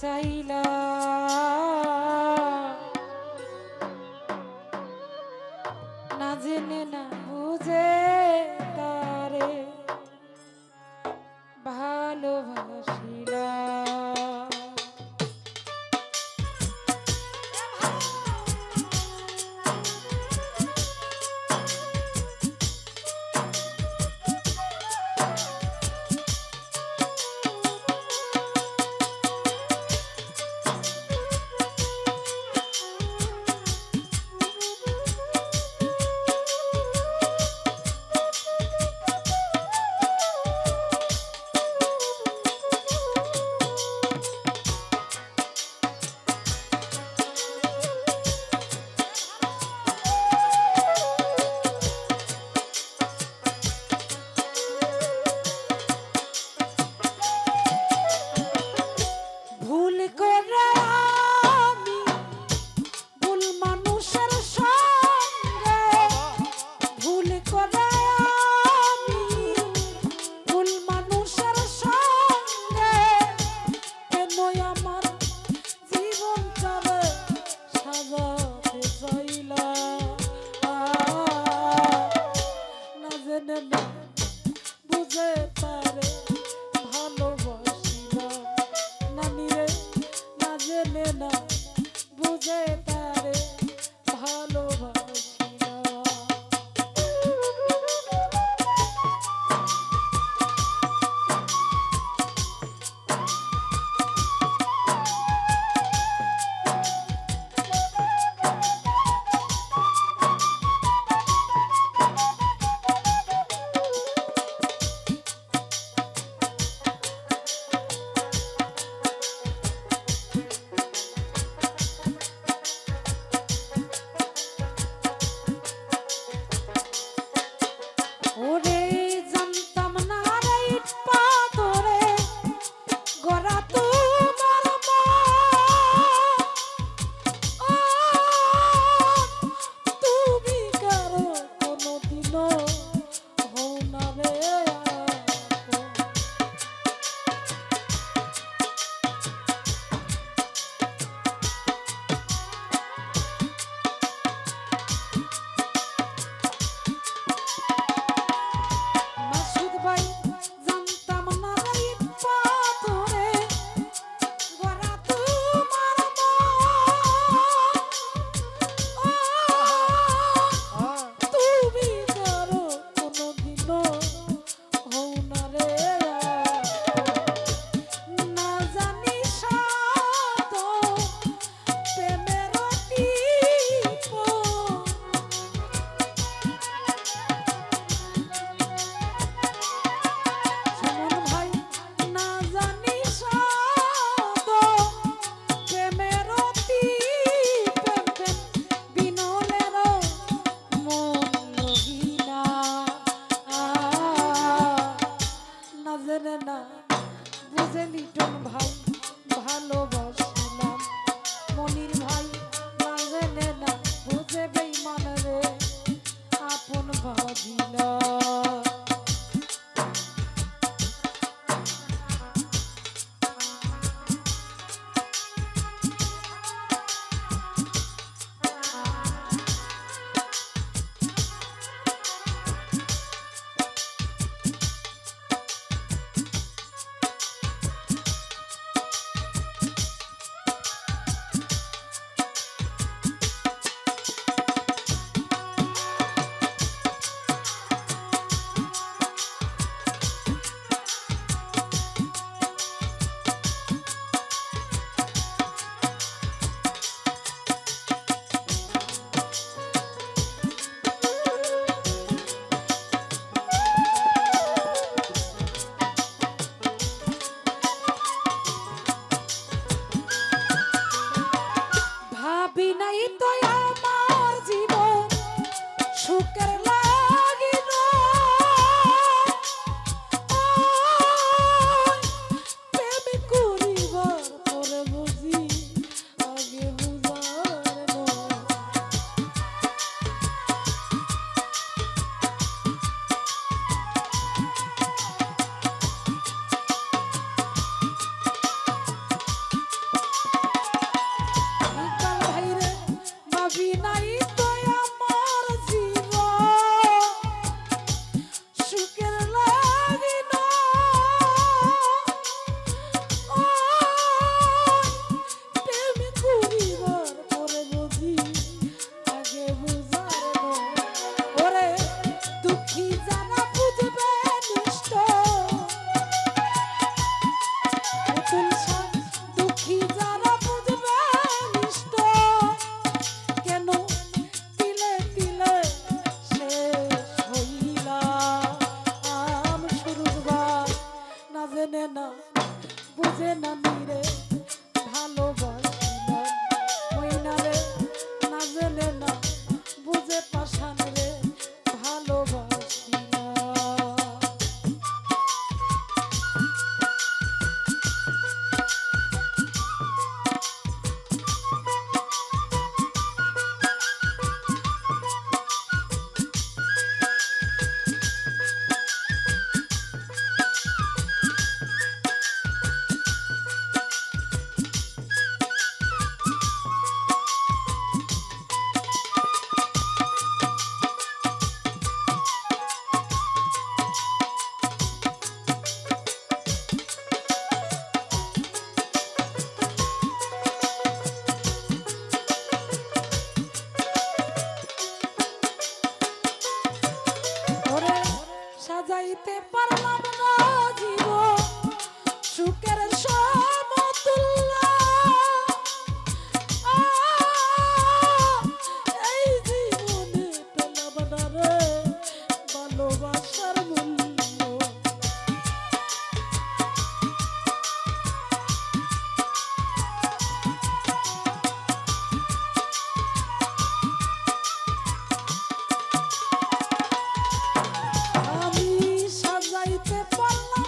চাইলা। না জেনে না বুঝে বাজেন না বুঝে লিটন ভাই, ভালোবাসিলাম। মনির ভাই বাজেন না, বুঝে বেইমান রে, আপন ভাবিলাম Mindaya. বোঝে না বুঝে না রে। Bye.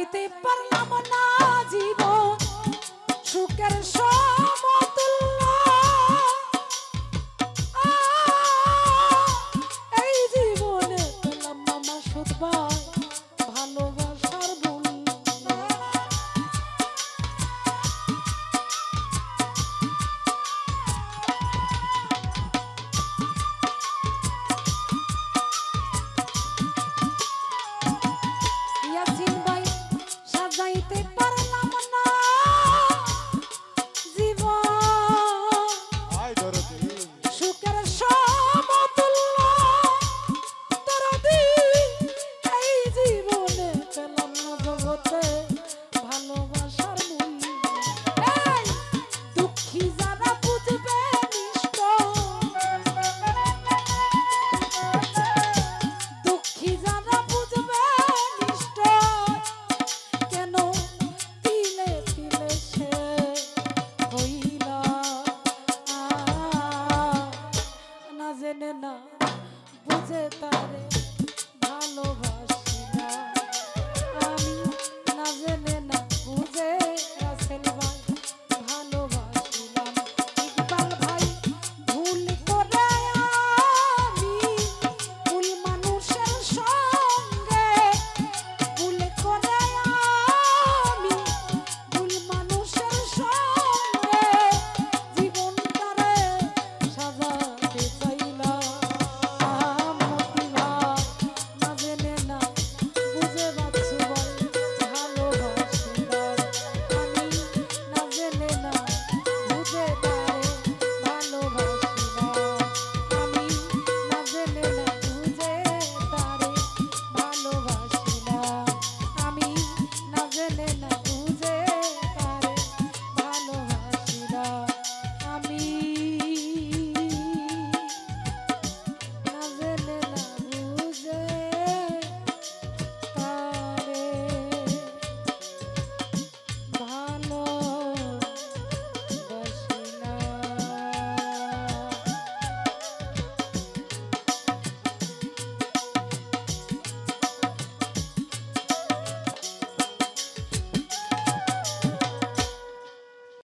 পাইতে পারলাম না জীবন সুখের সব